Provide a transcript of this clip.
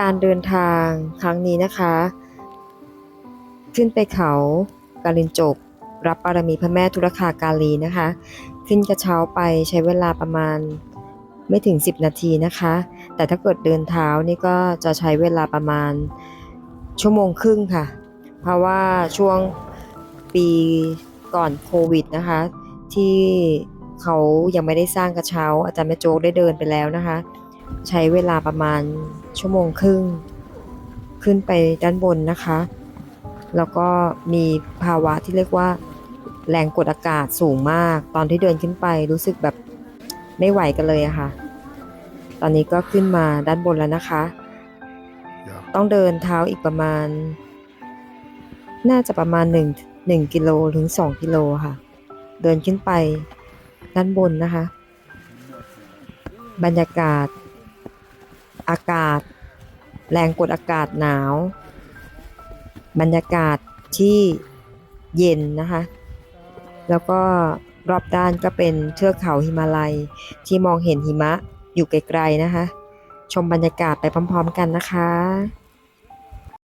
การเดินทางครั้งนี้นะคะ ขึ้นไปเขากาลินจกรับบารมีพระแม่ทุรคากาลีนะคะ ขึ้นกระเช้าไปใช้เวลาประมาณไม่ถึง 10 นาทีนะคะ แต่ถ้าเกิดเดินเท้านี่ก็จะใช้เวลาประมาณชั่วโมงครึ่งค่ะ เพราะว่าช่วงปีก่อนโควิดนะคะ ที่เขายังไม่ได้สร้างกระเช้า อาจารย์แม่โจ๊กได้เดินไปแล้วนะคะ ใช้เวลาประมาณชั่วโมงครึ่ง ขึ้นไปด้านบนนะคะ แล้วก็มีภาวะที่เรียกว่า แรงกดอากาศสูงมาก ตอนที่เดินขึ้นไปรู้สึกแบบไม่ไหวกันเลยอะค่ะ ตอนนี้ก็ขึ้นมาด้านบนแล้วนะคะ Ja. ต้องเดินเท้าอีกประมาณ น่าจะประมาณ1 1กิโลถึง 2 กิโลค่ะ เดินขึ้นไปด้านบนนะคะ บรรยากาศ อากาศ แรงกดอากาศหนาว บรรยากาศที่เย็นนะคะ แล้วก็รอบด้านก็เป็นเทือกเขาหิมาลัย ที่มองเห็นหิมะอยู่ไกลๆนะคะ ชมบรรยากาศไปพร้อมๆกันนะคะ